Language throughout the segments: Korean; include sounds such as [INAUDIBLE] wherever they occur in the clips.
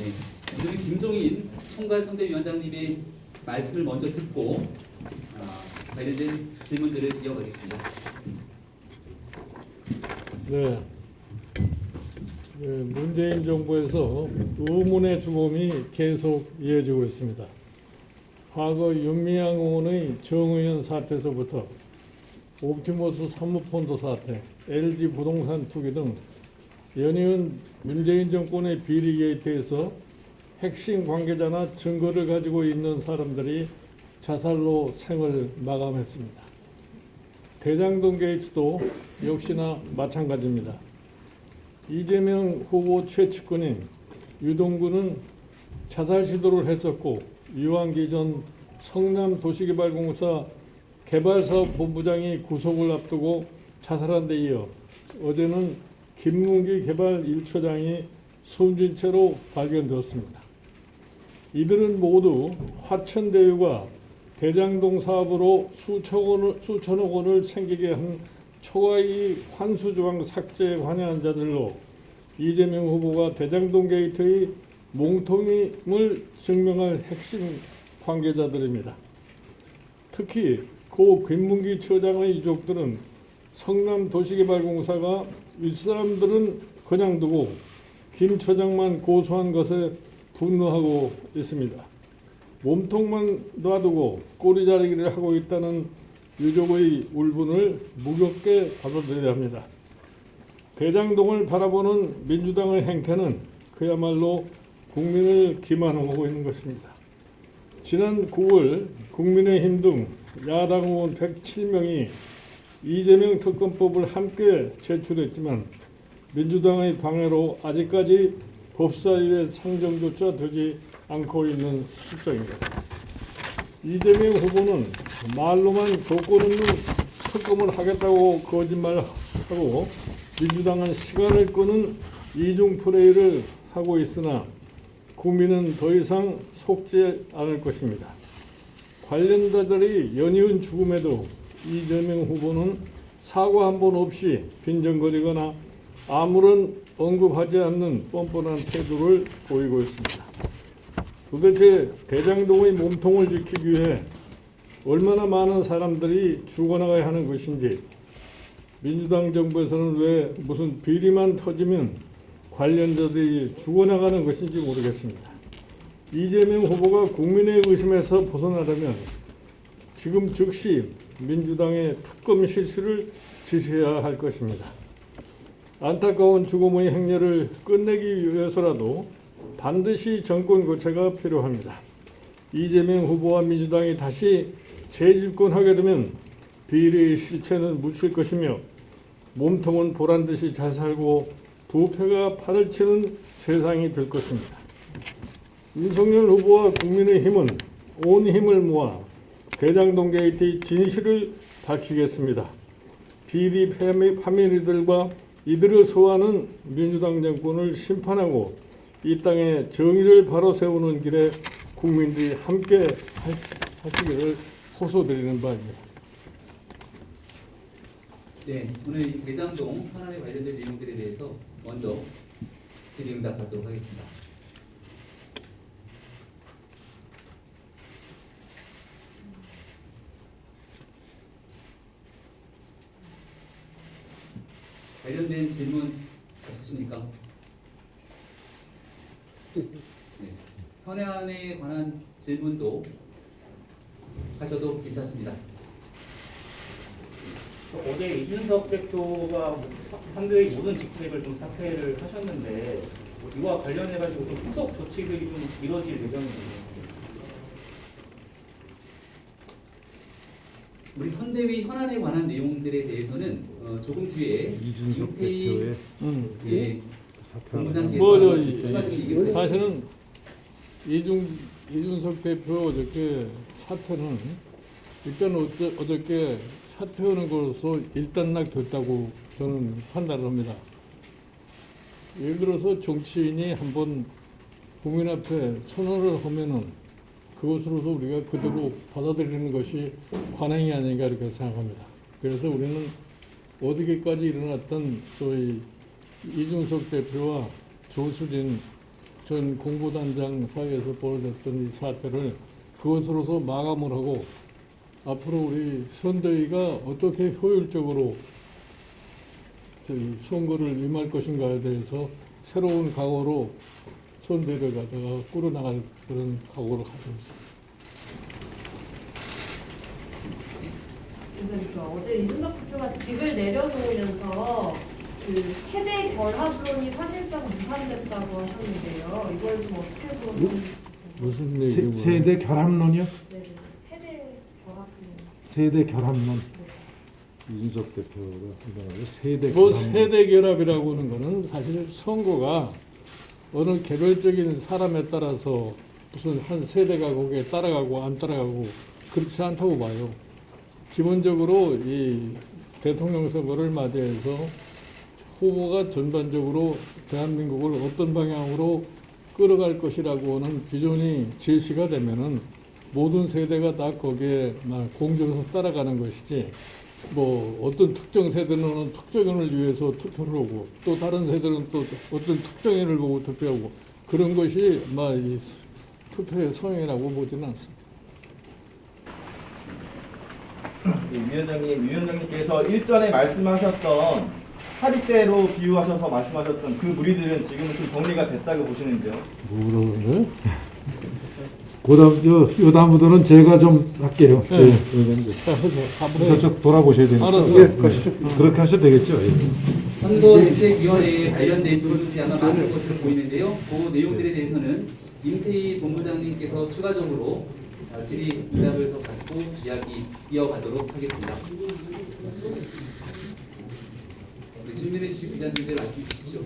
네. 오늘 김종인 총괄선대위원장님의 말씀을 먼저 듣고 아, 관련된 질문들을 이어가겠습니다. 네. 네, 문재인 정부에서 의문의 주범이 계속 이어지고 있습니다. 과거 윤미향 의원의 정의연 사태에서부터 옵티머스 사모펀드 사태, LG 부동산 투기 등 연이은 문재인 정권의 비리 게이트에서 핵심 관계자나 증거를 가지고 있는 사람들이 자살로 생을 마감했습니다. 대장동 게이트도 역시나 마찬가지입니다. 이재명 후보 최측근인 유동구는 자살 시도를 했었고 유한기 전 성남도시개발공사 개발사업 본부장이 구속을 앞두고 자살한 데 이어 어제는 김문기 개발 1처장이 숨진 채로 발견되었습니다. 이들은 모두 화천대유가 대장동 사업으로 수천억 원을, 수천억 원을 챙기게 한 초과이익 환수조항 삭제에 관여한 자들로 이재명 후보가 대장동 게이트의 몽통임을 증명할 핵심 관계자들입니다. 특히 고 김문기 처장의 유족들은 성남도시개발공사가 윗사람들은 그냥 두고 김 처장만 고소한 것에 분노하고 있습니다. 몸통만 놔두고 꼬리 자르기를 하고 있다는 유족의 울분을 무겁게 받아들여야 합니다. 대장동을 바라보는 민주당의 행태는 그야말로 국민을 기만하고 있는 것입니다. 지난 9월 국민의힘 등 야당 의원 107명이 이재명 특검법을 함께 제출했지만 민주당의 방해로 아직까지 법사위의 상정조차 되지 않고 있는 실정입니다. 이재명 후보는 말로만 조건 없는 특검을 하겠다고 거짓말하고 민주당은 시간을 끄는 이중 플레이를 하고 있으나 국민은 더 이상 속지 않을 것입니다. 관련자들이 연이은 죽음에도 이재명 후보는 사과 한 번 없이 빈정거리거나 아무런 언급하지 않는 뻔뻔한 태도를 보이고 있습니다. 도대체 대장동의 몸통을 지키기 위해 얼마나 많은 사람들이 죽어나가야 하는 것인지 민주당 정부에서는 왜 무슨 비리만 터지면 관련자들이 죽어나가는 것인지 모르겠습니다. 이재명 후보가 국민의 의심에서 벗어나려면 지금 즉시 민주당의 특검 실시를 지시해야 할 것입니다. 안타까운 죽음의 행렬을 끝내기 위해서라도 반드시 정권 교체가 필요합니다. 이재명 후보와 민주당이 다시 재집권하게 되면 비리의 실체는 묻힐 것이며 몸통은 보란 듯이 잘 살고 두 패가 팔을 치는 세상이 될 것입니다. 윤석열 후보와 국민의힘은 온 힘을 모아 대장동 게이트의 진실을 밝히겠습니다. 비리 파밀리들과 이들을 소화하는 민주당 정권을 심판하고 이 땅에 정의를 바로 세우는 길에 국민들이 함께 하시기를 호소드리는 바입니다. 네, 오늘 이 대장동 현안에 관련된 내용들에 대해서 먼저 질의응답하도록 하겠습니다. 관련된 질문 없으십니까? 네. 현안에 관한 질문도 하셔도 괜찮습니다. 어제 이준석 대표가 상대의 모든 직책을 좀 사퇴를 하셨는데 뭐 이와 관련해 가지고 좀 후속 조치들이 좀 이뤄질 예정이거든요. 우리 선대위 현안에 관한 내용들에 대해서는 어, 조금 뒤에 이준석 대표의 음. 예, 뭐죠, 이- 추가적인 얘기를 사실은 이중 이준석 대표 어저께 사퇴는 일단 어저, 어저께 사퇴하는 것으로 일단락 됐다고 저는 판단을 합니다. 예를 들어서 정치인이 한번 국민 앞에 선언을 하면은 그것으로서 우리가 그대로 받아들이는 것이 관행이 아닌가 이렇게 생각합니다. 그래서 우리는 어디까지 일어났던 소위 이준석 대표와 조수진 전 공보단장 사이에서 벌어졌던 이 사태를 그것으로서 마감을 하고 앞으로 우리 선대위가 어떻게 효율적으로 선거를 임할 것인가에 대해서 새로운 각오로 선대를 가다가 꾸려나갈 그런 각오를 가지고 있습니다. 그러니까 어제 이준석 대표가 직을 내려놓으면서 그 세대 결합론이 사실상 무산됐다고 하셨는데요. 이걸 좀 어떻게 보면 무슨 세, 얘기고 세대 결합론이요? 네, 세대 결합론. 세대 결합론. 이준석 대표가 생각하는 세대 뭐 결합론. 세대 결합이라고 하는 거는 사실 선거가 어느 개별적인 사람에 따라서 무슨 한 세대가 거기에 따라가고 안 따라가고 그렇지 않다고 봐요. 기본적으로 이 대통령 선거를 맞이해서 후보가 전반적으로 대한민국을 어떤 방향으로 끌어갈 것이라고 하는 비전이 제시가 되면은 모든 세대가 다 거기에 막 공정해서 따라가는 것이지 뭐 어떤 특정 세대는 특정인을 위해서 투표를 하고 또 다른 세대는 또 어떤 특정인을 보고 투표하고 그런 것이 막이 투표의 성향이라고 보지는 않습니다. 예, 위원장님, 위원장님께서 일전에 말씀하셨던 하리대로 비유하셔서 말씀하셨던 그 무리들은 지금은 좀 정리가 됐다고 보시는데요. 뭐라고 그래? 그다음 요 요다음부터는 제가 좀 할게요. 네. 예, 해. 저쪽 돌아보셔야 되니까. 알았어요. 예, 가시죠. 그렇게 하셔도 되겠죠. 예. 선거대책위원회에 관련된 질문들이 아마 많을 것으로 보이는데요. 그 내용들에 대해서는 임태희 본부장님께서 추가적으로 아, 질의 응답을 더 갖고 이야기 이어가도록 하겠습니다. 질문해 주신 기자님들 주시죠.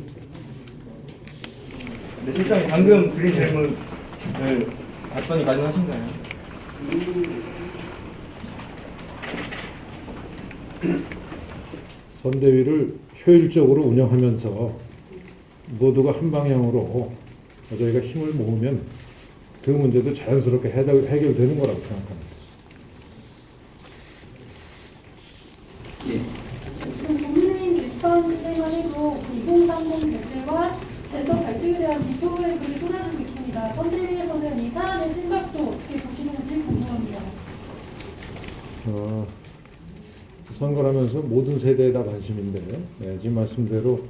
네, 실장님 방금 드린 질문을 답변이 가능하신가요? 선대위를 효율적으로 운영하면서 모두가 한 방향으로 저희가 힘을 모으면 그 문제도 자연스럽게 해결, 해결되는 거라고 생각합니다. 예. 지금 국민의힘 게시판 때만 해도 2030 배제와 젠더 갈등에 대한 비교 그래프를 쏟아지고 있습니다. 선대위에서는 이 사안의 심각도 어떻게 보시는지 궁금합니다. 어, 선거를 하면서 모든 세대에 다 관심인데 네, 지금 말씀대로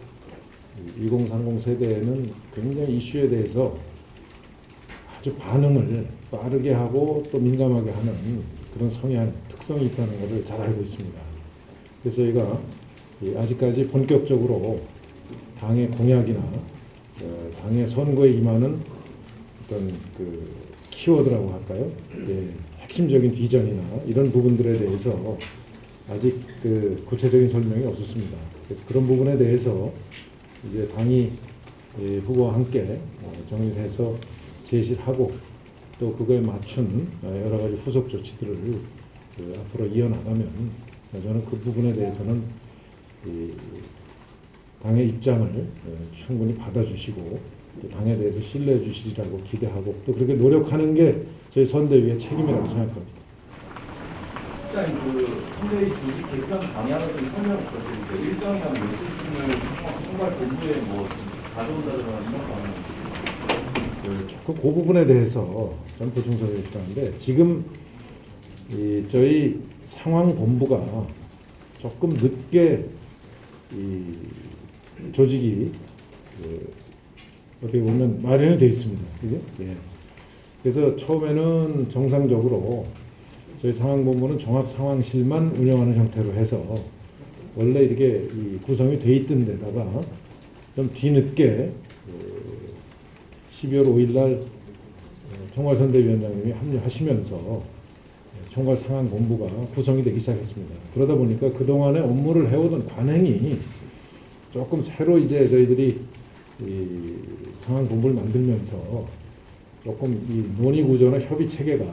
2030 세대에는 굉장히 이슈에 대해서 아주 반응을 빠르게 하고 또 민감하게 하는 그런 성향, 특성이 있다는 것을 잘 알고 있습니다. 그래서 저희가 이 아직까지 본격적으로 당의 공약이나 어, 당의 선거에 임하는 어떤 그 키워드라고 할까요? 예, 핵심적인 비전이나 이런 부분들에 대해서 아직 그 구체적인 설명이 없었습니다. 그래서 그런 부분에 대해서 이제 당이 예, 후보와 함께 어, 정리해서 제시를 하고 또 그거에 맞춘 어, 여러 가지 후속 조치들을 그 앞으로 이어나가면 저는 그 부분에 대해서는 이 당의 입장을 어, 충분히 받아주시고 또 당에 대해서 신뢰해 주시리라고 기대하고 또 그렇게 노력하는 게 저희 선대위의 책임이라고 생각합니다. 그 선대위 조직 개편 방향을 좀 설명 부탁드릴게요. 일정이나 메시지를 총괄 본부에 뭐 가져온다거나 이런 방향. 그, 그 부분에 대해서 좀 보충서를 필요한데 지금 이 저희 상황 본부가 조금 늦게 이 조직이 그 어떻게 보면 마련이 되어 있습니다. 그죠? 예. 그래서 처음에는 정상적으로 저희 상황본부는 종합상황실만 운영하는 형태로 해서 원래 이렇게 이 구성이 돼 있던 데다가 좀 뒤늦게 그 12월 5일 날 어, 총괄선대위원장님이 합류하시면서 총괄 상황 본부가 구성이 되기 시작했습니다. 그러다 보니까 그동안에 업무를 해오던 관행이 조금 새로 이제 저희들이 이 상황 본부를 만들면서 조금 이 논의 구조나 협의 체계가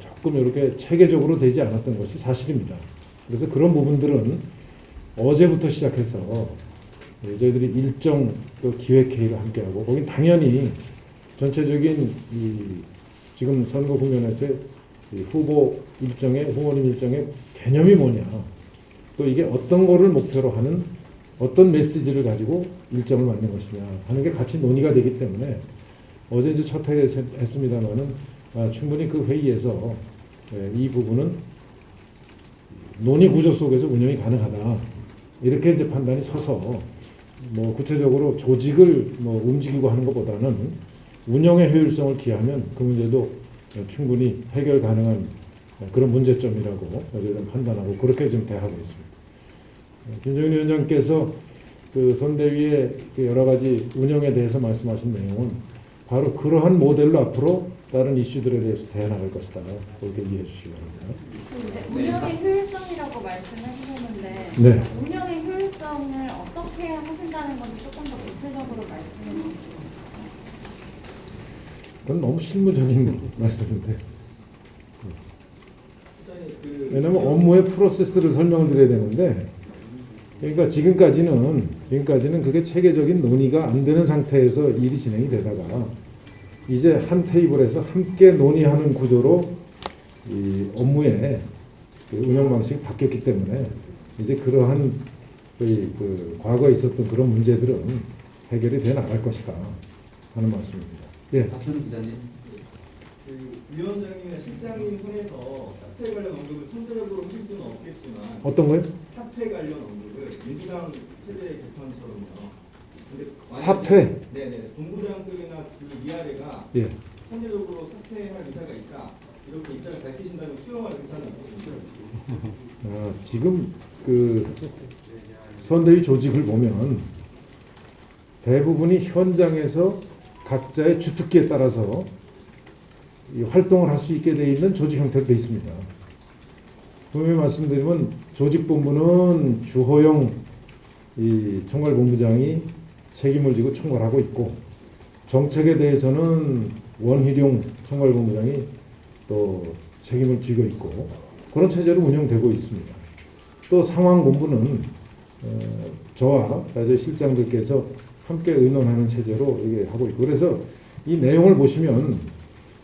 조금 이렇게 체계적으로 되지 않았던 것이 사실입니다. 그래서 그런 부분들은 어제부터 시작해서 예, 저희들이 일정 그 기획회의를 함께하고 거긴 당연히 전체적인 이 지금 선거 국면에서 이 후보 일정의 후보님 일정의 개념이 뭐냐. 또 이게 어떤 거를 목표로 하는 어떤 메시지를 가지고 일정을 만든 것이냐 하는 게 같이 논의가 되기 때문에 어제 이제 첫 회에 했습니다만은 아, 충분히 그 회의에서 예, 이 부분은 논의 구조 속에서 운영이 가능하다. 이렇게 이제 판단이 서서 뭐 구체적으로 조직을 뭐 움직이고 하는 것보다는 운영의 효율성을 기하면 그 문제도 충분히 해결 가능한 그런 문제점이라고 저희는 판단하고 그렇게 지금 대하고 있습니다. 김정인 위원장께서 그 선대위의 그 여러 가지 운영에 대해서 말씀하신 내용은 바로 그러한 모델로 앞으로 다른 이슈들에 대해서 대안할 것이다. 그렇게 이해해 주시기 바랍니다. 네, 운영의 효율성이라고 말씀하셨는데 네. 어떻게 하신다는 건지 조금 더 구체적으로 말씀해 주시죠. 그건 너무 실무적인 [LAUGHS] 말씀인데. 왜냐하면 업무의 프로세스를 설명을 드려야 되는데, 그러니까 지금까지는 지금까지는 그게 체계적인 논의가 안 되는 상태에서 일이 진행이 되다가 이제 한 테이블에서 함께 논의하는 구조로 이 업무의 그 운영 방식이 바뀌었기 때문에 이제 그러한 그, 그 과거에 있었던 그런 문제들은 해결이 돼 나갈 것이다 하는 말씀입니다. 예. 박현우 기자님. 그 위원장님이나 실장님 손에서 사퇴 관련 언급을 선제적으로 하실 수는 없겠지만 어떤 거요? 사퇴 관련 언급을 민주당 체제 개편처럼요. 근데 사퇴? 네네. 본부장급이나 그 위아래가 예. 선제적으로 사퇴할 의사가 있다. 이렇게 입장을 밝히신다면 수용할 의사는 없으시죠? 아, 지금 그 선대위 조직을 보면 대부분이 현장에서 각자의 주특기에 따라서 이 활동을 할 수 있게 돼 있는 조직 형태로 돼 있습니다. 분명히 말씀드리면 조직본부는 주호영 이 총괄본부장이 책임을 지고 총괄하고 있고 정책에 대해서는 원희룡 총괄본부장이 또 책임을 지고 있고 그런 체제로 운영되고 있습니다. 또 상황본부는 어, 저와 저희 실장들께서 함께 의논하는 체제로 이게 하고 있고 그래서 이 내용을 보시면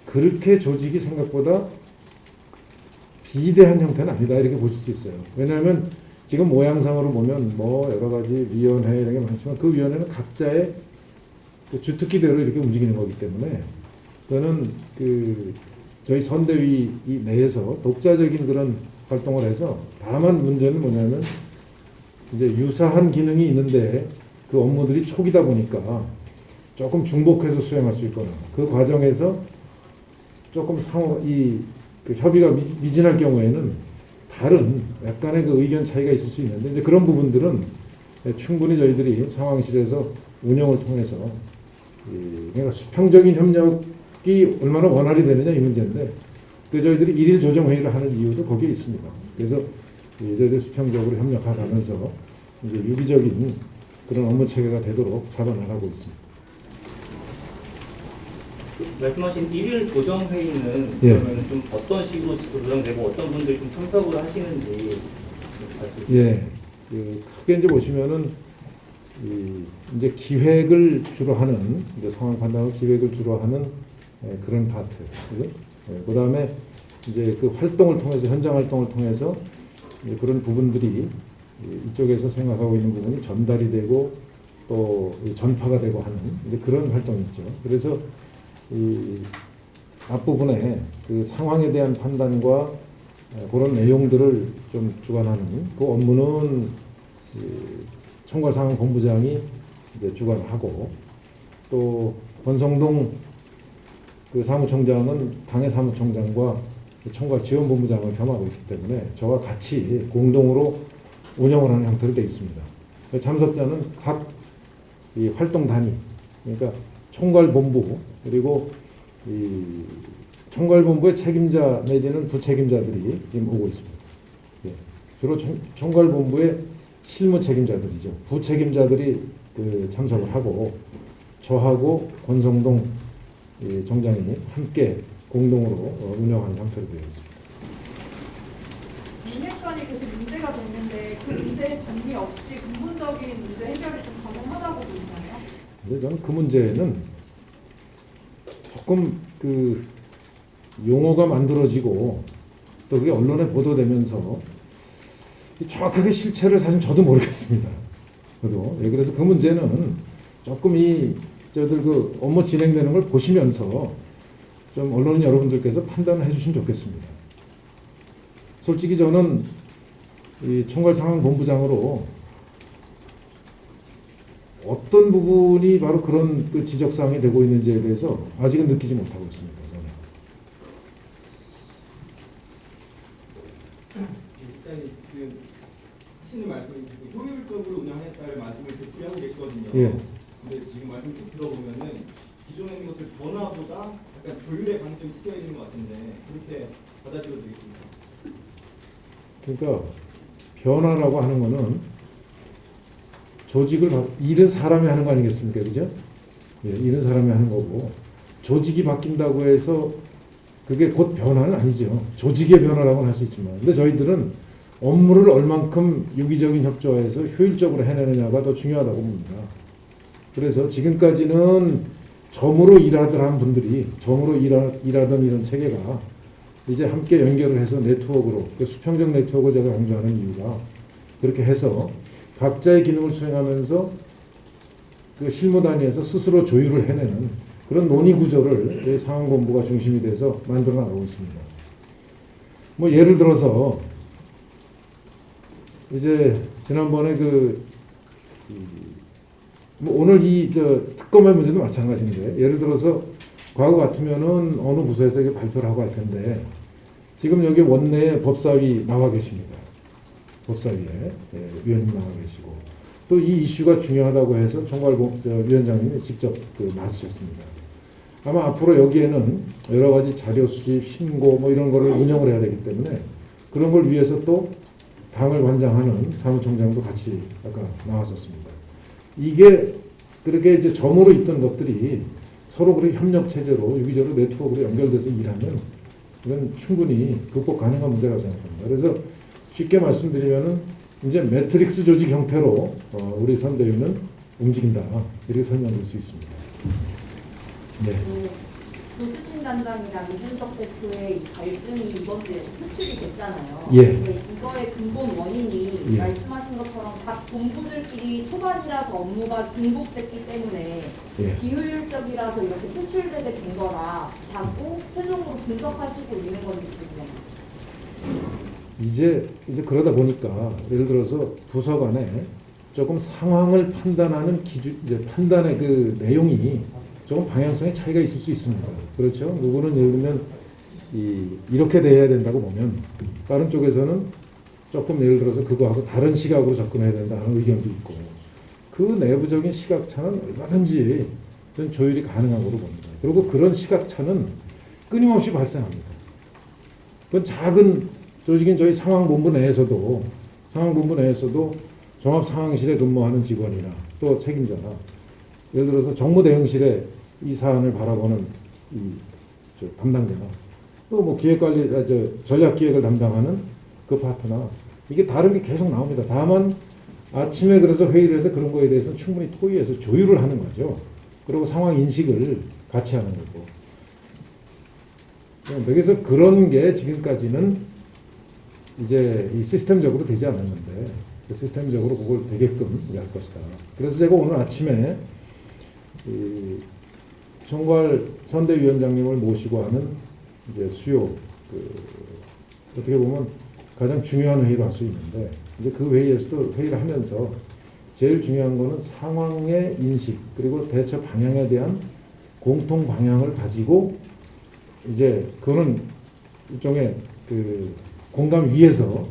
그렇게 조직이 생각보다 비대한 형태는 아니다 이렇게 보실 수 있어요. 왜냐하면 지금 모양상으로 보면 뭐 여러 가지 위원회 이런 게 많지만 그 위원회는 각자의 그 주특기대로 이렇게 움직이는 거기 때문에 저는 그 저희 선대위 이 내에서 독자적인 그런 활동을 해서 다만 문제는 뭐냐면 이제 유사한 기능이 있는데 그 업무들이 초기다 보니까 조금 중복해서 수행할 수 있거나 그 과정에서 조금 상호 이 그 협의가 미, 미진할 경우에는 다른 약간의 그 의견 차이가 있을 수 있는데 이제 그런 부분들은 충분히 저희들이 상황실에서 운영을 통해서 이 그러니까 수평적인 협력이 얼마나 원활히 되느냐 이 문제인데 그 저희들이 일일 조정 회의를 하는 이유도 거기에 있습니다. 그래서 이 저희들 수평적으로 협력하면서 이제 유기적인 그런 업무 체계가 되도록 잡아나가고 있습니다. 말씀하신 일일 조정 회의는 예. 그러면 좀 어떤 식으로 조정되고 어떤 분들이 좀 참석을 하시는지 예, 그 크게 이제 보시면은 이 이제 기획을 주로 하는 이제 상황 판단을 기획을 주로 하는 예, 그런 파트, 그죠? 예, 그다음에 이제 그 활동을 통해서 현장 활동을 통해서 그런 부분들이 이- 이쪽에서 생각하고 있는 부분이 전달이 되고 또이 전파가 되고 하는 그런 활동이 있죠. 그래서 이 앞부분에 그 상황에 대한 판단과 어, 그런 내용들을 좀 주관하는 그 업무는 이 총괄상황 본부장이 이제 주관하고 또 권성동 그 사무총장은 당해 사무총장과 그 총괄 지원본부장을 겸하고 있기 때문에 저와 같이 공동으로 운영을 하는 형태로 되어 있습니다. 그 참석자는 각이 활동 단위 그러니까 총괄본부 그리고 이 총괄본부의 책임자 내지는 부책임자들이 지금 오고 있습니다. 예. 주로 총, 총괄본부의 실무 책임자들이죠. 부책임자들이 그 참석을 하고 저하고 권성동 이 정장이 함께 공동으로 어, 운영하는 형태로 되어 있습니다. 2년간이 계속 문제가 됐는데 그 문제의 정리 없이 근본적인 문제 해결이 좀 가능하다고 보시나요? 근데 저는 그 문제는 조금 그 용어가 만들어지고 또 그게 언론에 보도되면서 이 정확하게 실체를 사실 저도 모르겠습니다. 저도 예, 그래서 그 문제는 조금 이 저들 그 업무 진행되는 걸 보시면서 좀 언론인 여러분들께서 판단을 해주시면 좋겠습니다. 솔직히 저는 이 총괄상황본부장으로 어떤 부분이 바로 그런 그 지적 사항이 되고 있는지에 대해서 아직은 느끼지 못하고 있습니다. 저는. 일단 지금 하시는 말씀이 그 효율적으로 운영했다는 말씀을 되풀이하고 계시거든요. 예. 근데 지금 말씀 쭉 들어보면 변화보다 약간 조율의 방점이 섞여 있는 것 같은데 그렇게 받아들여도 되겠습니다. 그러니까 변화라고 하는 거는 조직을 바, 일은 사람이 하는 거 아니겠습니까, 그죠? 예, 일은 사람이 하는 거고 조직이 바뀐다고 해서 그게 곧 변화는 아니죠. 조직의 변화라고는 할 수 있지만, 근데 저희들은 업무를 얼만큼 유기적인 협조해서 효율적으로 해내느냐가 더 중요하다고 봅니다. 그래서 지금까지는 점으로 일하던 분들이 점으로 일하, 일하던 이런 체계가 이제 함께 연결을 해서 네트워크로 그 수평적 네트워크 제가 강조하는 이유가 그렇게 해서 각자의 기능을 수행하면서 그 실무 단위에서 스스로 조율을 해내는 그런 논의 구조를 저희 상황본부가 중심이 돼서 만들어 나가고 있습니다. 뭐 예를 들어서 이제 지난번에 그, 오늘 이 저 특검의 문제도 마찬가지인데 예를 들어서 과거 같으면은 어느 부서에서 이게 발표를 하고 할 텐데 지금 여기 원내에 법사위 나와 계십니다. 법사위에 예, 위원님 나와 계시고 또 이 이슈가 중요하다고 해서 총괄보 저 위원장님이 직접 그 나서셨습니다. 아마 앞으로 여기에는 여러 가지 자료 수집, 신고 뭐 이런 거를 운영을 해야 되기 때문에 그런 걸 위해서 또 당을 관장하는 사무총장도 같이 아까 나왔었습니다. 이게 그렇게 이제 점으로 있던 것들이 서로 그렇게 협력 체제로 유기적으로 네트워크로 연결돼서 일하면 이건 충분히 극복 가능한 문제라고 생각합니다. 그래서 쉽게 말씀드리면은 이제 매트릭스 조직 형태로 어, 우리 선대위는 움직인다 이렇게 설명드릴 수 있습니다. 네. 그 조수진 단장이랑 이준석 대표의 이 갈등이 이번 주에 표출이 됐잖아요. 예. 근데 이거의 근본 원인이 예. 말씀하신 것처럼 각 본부들끼리 초반이라서 업무가 중복됐기 때문에 예. 비효율적이라서 이렇게 표출되게 된 거라라고 최종적으로 분석하시고 있는 건지 궁금합니다. 이제 이제 그러다 보니까 예를 들어서 부서 간에 조금 상황을 판단하는 기준 이제 판단의 그 내용이 조금 방향성의 차이가 있을 수 있습니다. 그렇죠? 누구는 예를 들면 이 이렇게 돼야 된다고 보면 다른 쪽에서는 조금 예를 들어서 그거하고 다른 시각으로 접근해야 된다는 의견도 있고 그 내부적인 시각차는 얼마든지 조율이 가능한 거로 봅니다. 그리고 그런 시각차는 끊임없이 발생합니다. 그건 작은 조직인 저희 상황본부 내에서도 상황본부 내에서도 종합상황실에 근무하는 직원이나 또 책임자나 예를 들어서 정무대응실에 이 사안을 바라보는 이저 담당자나 또 뭐 기획관리 아, 저 전략 기획을 담당하는 그 파트나 이게 다른 게 계속 나옵니다. 다만 아침에 그래서 회의를 해서 그런 거에 대해서 충분히 토의해서 조율을 하는 거죠. 그리고 상황 인식을 같이 하는 거고. 그래서 그런 게 지금까지는 이제 이 시스템적으로 되지 않았는데 그 시스템적으로 그걸 되게끔 할 것이다. 그래서 제가 오늘 아침에 이 총괄 선대위원장님을 모시고 하는 이제 수요 그 어떻게 보면 가장 중요한 회의를 할수 있는데 이제 그 회의에서도 회의를 하면서 제일 중요한 거는 상황의 인식 그리고 대처 방향에 대한 공통 방향을 가지고 이제 그거는 일종의 그 공감 위에서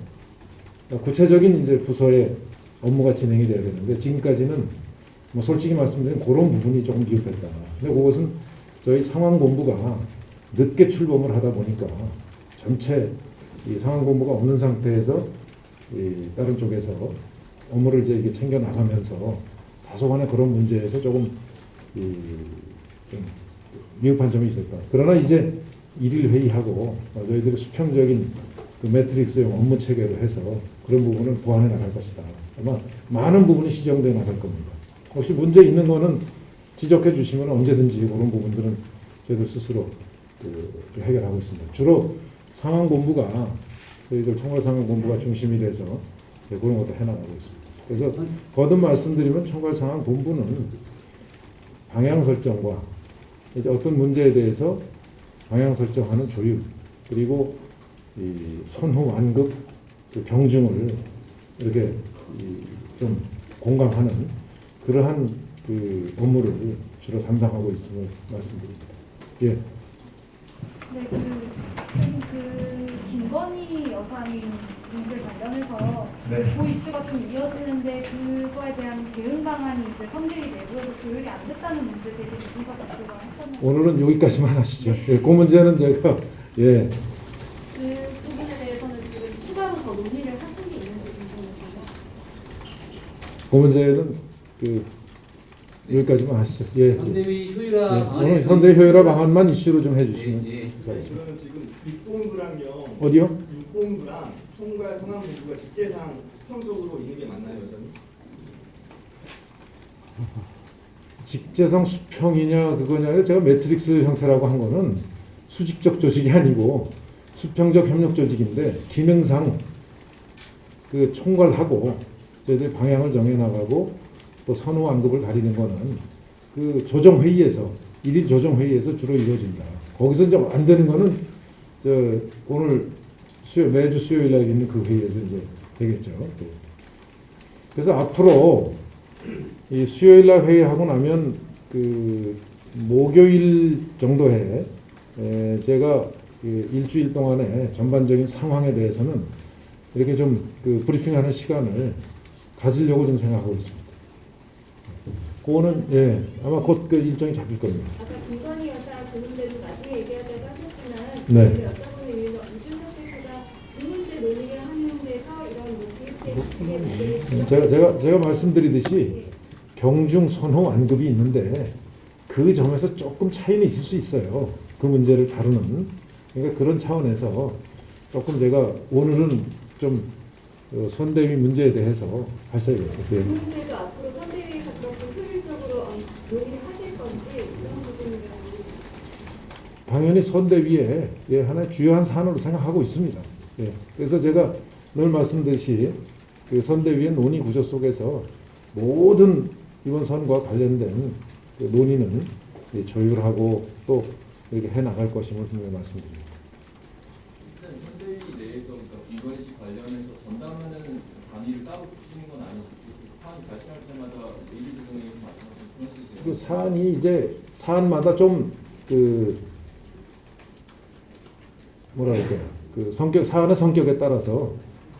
구체적인 이제 부서의 업무가 진행이 돼야 되는데 지금까지는 뭐 솔직히 말씀드리면 그런 부분이 조금 미흡했다. 근데 그것은 저희 상황 본부가 늦게 출범을 하다 보니까 전체 이 상황 본부가 없는 상태에서 이 다른 쪽에서 업무를 이제 이게 챙겨 나가면서 다소간의 그런 문제에서 조금 미흡한 점이 있었다. 그러나 이제 일일 회의하고 저희들이 수평적인 그 매트릭스형 업무 체계로 해서 그런 부분을 보완해 나갈 것이다. 아마 많은 부분이 시정돼 나갈 겁니다. 혹시 문제 있는 거는 지적해 주시면 언제든지 그런 부분들은 저희들 스스로 그 해결하고 있습니다. 주로 상황본부가 저희들 총괄상황본부가 중심이 돼서 네, 그런 것도 해나가고 있습니다. 그래서 거듭 말씀드리면 총괄상황 본부는 방향 설정과 이제 어떤 문제에 대해서 방향 설정하는 조율 그리고 이 선호 완급 그 경중을 이렇게 이좀 공감하는 그러한 그 업무를 주로 담당하고 있음을 말씀드립니다. 예. 네, 그, 그 김건희 여사님 문제 관련해서 네. 그 이슈가 좀 이어지는데 그거에 대한 대응 방안이 이제 선대위 내부에서 조율이 안 됐다는 문제 되게 이준석 대표가 했었는데 오늘은 여기까지만 하시죠. 예, 그 문제는 제가 예, 그 부분에 대해서는 지금 추가로 더 논의를 하신 게 있는지 궁금해서요. 그 문제는 그 여기까지만 하시죠. 예. 선대위 효율화 예, 방안에 오늘 선대 효율화 방안만 이슈로 좀 해주시면 예, 예. 감사하겠습니다. 저는 지금 육본부랑요. 어디요? 육본부랑 총괄 성함본부가 직제상 수평적으로 있는 게 맞나요, 여전히? 직제성 수평이냐 그거냐 제가 매트릭스 형태라고 한 거는 수직적 조직이 아니고 수평적 협력 조직인데 기능상 그 총괄하고 저희들 방향을 정해 나가고 또 선호 완급을 가리는 거는 그 조정 회의에서 일일 조정 회의에서 주로 이루어진다. 거기서 이제 안 되는 거는 저 오늘 수요 매주 수요일 날 있는 그 회의에서 이제 되겠죠. 네. 그래서 앞으로 이 수요일 날 회의하고 나면 그 목요일 정도에 에, 제가 그 일주일 동안의 전반적인 상황에 대해서는 이렇게 좀 그 브리핑하는 시간을 가지려고 좀 생각하고 있습니다. 그거는 예 아마 곧 그 일정이 잡힐 겁니다. 아까 김건희 여사 그 문제도 나중에 얘기하자고 하셨지만 네. 그 대표가 문제 논의를 이런 뭐 문제를 음, 제가 제가 제가 말씀드리듯이 경중 선호 완급이 있는데 그 점에서 조금 차이는 있을 수 있어요. 그 문제를 다루는 그러니까 그런 차원에서 조금 제가 오늘은 좀 어, 선대위 문제에 대해서 하셔야겠어요. 그 네. 문제도 앞으로 선대위에서 그렇게 효율적으로 어, 논의를 하실 건지 이런 부분을 당연히 선대위에 예, 하나의 주요한 사안으로 생각하고 있습니다. 예, 그래서 제가 늘 말씀드렸듯이 그 선대위의 논의 구조 속에서 모든 이번 선과 관련된 그 논의는 예, 조율하고 또 이렇게 해 나갈 것임을 분명히 말씀드립니다. 일단 선대위 내에서 그러니까 김건희 씨 관련해서 전담하는 단위를 따로 두시는 건 아니시고 사안이 발생할 때마다 예비 조정에서 말씀하신 그런. 그 사안이 이제 사안마다 좀그 뭐라 그럴까요? 그 성격 사안의 성격에 따라서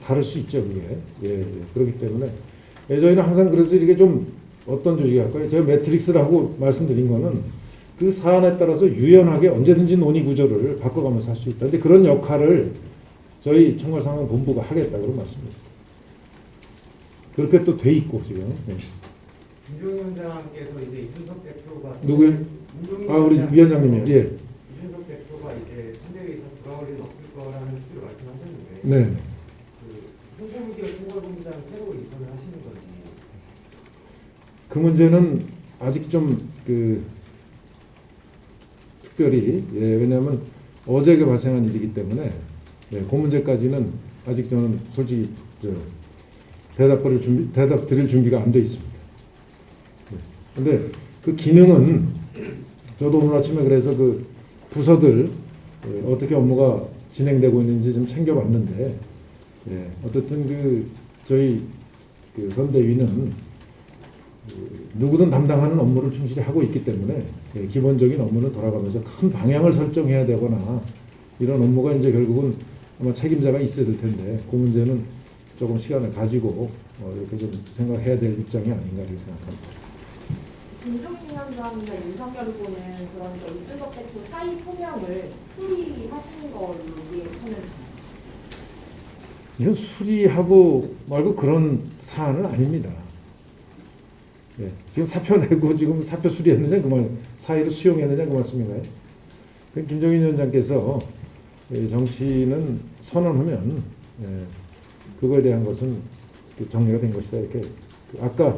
다를 수 있죠 그게 예, 예. 그렇기 때문에 예, 저희는 항상 그래서 이렇게 좀 어떤 조직이 할까요? 제가 매트릭스라고 말씀드린 거는 그 사안에 따라서 유연하게 언제든지 논의 구조를 바꿔가면서 할 수 있다. 근데 그런 역할을 저희 총괄상황본부가 하겠다고 말씀드립니다. 그렇게 또 돼 있고 지금. 예. 김종위원장께서 이제 이준석 대표가 누구요? 아 우리 위원장- 위원장님이요. 예. 이준석 대표가 이제 선대위에 다시 돌아올 일은 없을 거라는 식으로 말씀하셨는데 네. 그 문제는 아직 좀 그 특별히 예, 왜냐하면 어제가 발생한 일이기 때문에 예, 그 문제까지는 아직 저는 솔직히 저 대답 드릴 준비 대답 드릴 준비가 안 돼 있습니다. 그런데 그 기능은 저도 오늘 아침에 그래서 그 부서들 예, 어떻게 업무가 진행되고 있는지 좀 챙겨봤는데 예, 어쨌든 그 저희 그 선대위는 그 누구든 담당하는 업무를 충실히 하고 있기 때문에 예, 기본적인 업무는 돌아가면서 큰 방향을 설정해야 되거나 이런 업무가 이제 결국은 아마 책임자가 있어야 될 텐데 그 문제는 조금 시간을 가지고 어, 이렇게 좀 생각해야 될 입장이 아닌가 이렇게 생각합니다. 김종인 위원장이나 윤석열 후보는 그러니까 이준석 대표 사이 소명을 수리하시는 걸로 이해하는 이건 수리하고 말고 그런 사안은 아닙니다. 예, 지금 사표 내고 지금 사표 수리했느냐 그 말, 사의를 수용했느냐 그 말씀인가요? 그 김정인 위원장께서 예, 정치는 선언하면 예, 그거에 대한 것은 그 정리가 된 것이다 이렇게 그 아까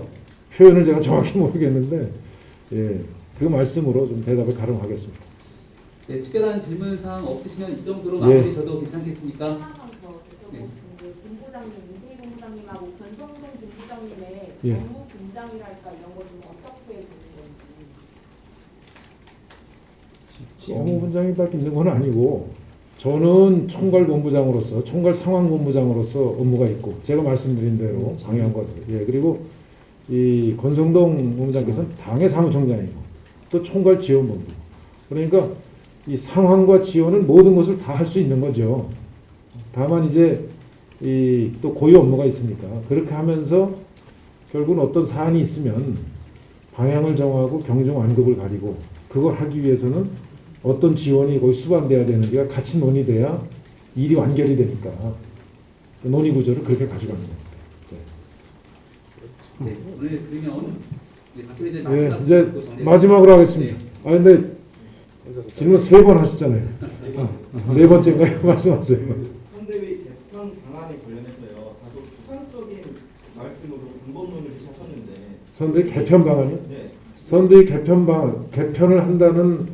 표현을 제가 정확히 [LAUGHS] 모르겠는데 예, 그 말씀으로 좀 대답을 가름하겠습니다. 네, 특별한 질문 사항 없으시면 이 정도로 예. 마무리 저도 괜찮겠습니까? 하나만 더 네. 여쭤보고 그 본부장님, 임태희 본부장님하고 권성동 본부장님의 예. 업무 분장이랄까 이런 걸좀 어떻게 되는 건지 업무 분장이 딱 있는 건 아니고 저는 총괄 본부장으로서 총괄 상황 본부장으로서 업무가 있고 제가 말씀드린 대로 방향과 예 그리고 이 권성동 본부장께서는 당의 사무총장이고 또 총괄 지원본부 그러니까 이 상황과 지원은 모든 것을 다 할 수 있는 거죠. 다만 이제 이 또 고유 업무가 있으니까 그렇게 하면서 결국은 어떤 사안이 있으면 방향을 정하고 경중 완급을 가리고 그걸 하기 위해서는 어떤 지원이 거기 수반돼야 되는지가 같이 논의돼야 일이 완결이 되니까 그 논의 구조를 그렇게 가져가는 겁니다. 네, 오늘 그러면 이제 네, 마지막 이제 정리해 마지막으로 하겠습니다. 아 근데 질문 세 번 하셨잖아요. 아, 네 번째인가요? [LAUGHS] 말씀하세요. 선대위 개편 방안에 관련해서요. 다소 추상적인 말씀으로 방법론을 하셨는데 선대 개편 방안이요? 네. 선대 개편 방 개편을 한다는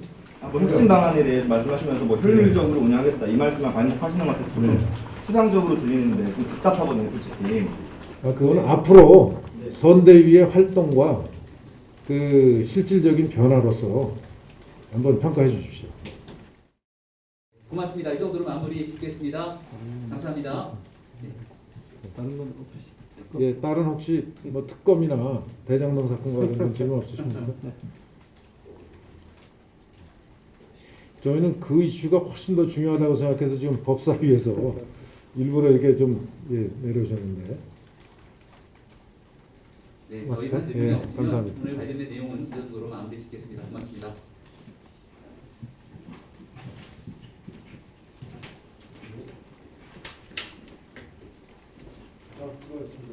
아, 뭐 핵심 방안에 대해 말씀하시면서 뭐 효율적으로 운영하겠다 이 말씀만 반복하시는 것 같아서 저는 추상적으로 들리는데 좀 답답하거든요, 솔직히. 아, 그거는 앞으로 선대위의 활동과 그 실질적인 변화로서 한번 평가해 주십시오. 고맙습니다. 이 정도로 마무리 짓겠습니다. 감사합니다. 다른 건 없으시. 예, 다른 혹시 뭐 특검이나 대장동 사건과 관련된 질문 없으십니까? 저희는 그 이슈가 훨씬 더 중요하다고 생각해서 지금 법사위에서 일부러 이렇게 좀 예, 내려오셨는데 네, 더 이상 질문이 예, 없으면 감사합니다. 오늘 관련된 내용은 이 정도로 마무리 짓겠습니다. 고맙습니다. 자, 수고하셨습니다.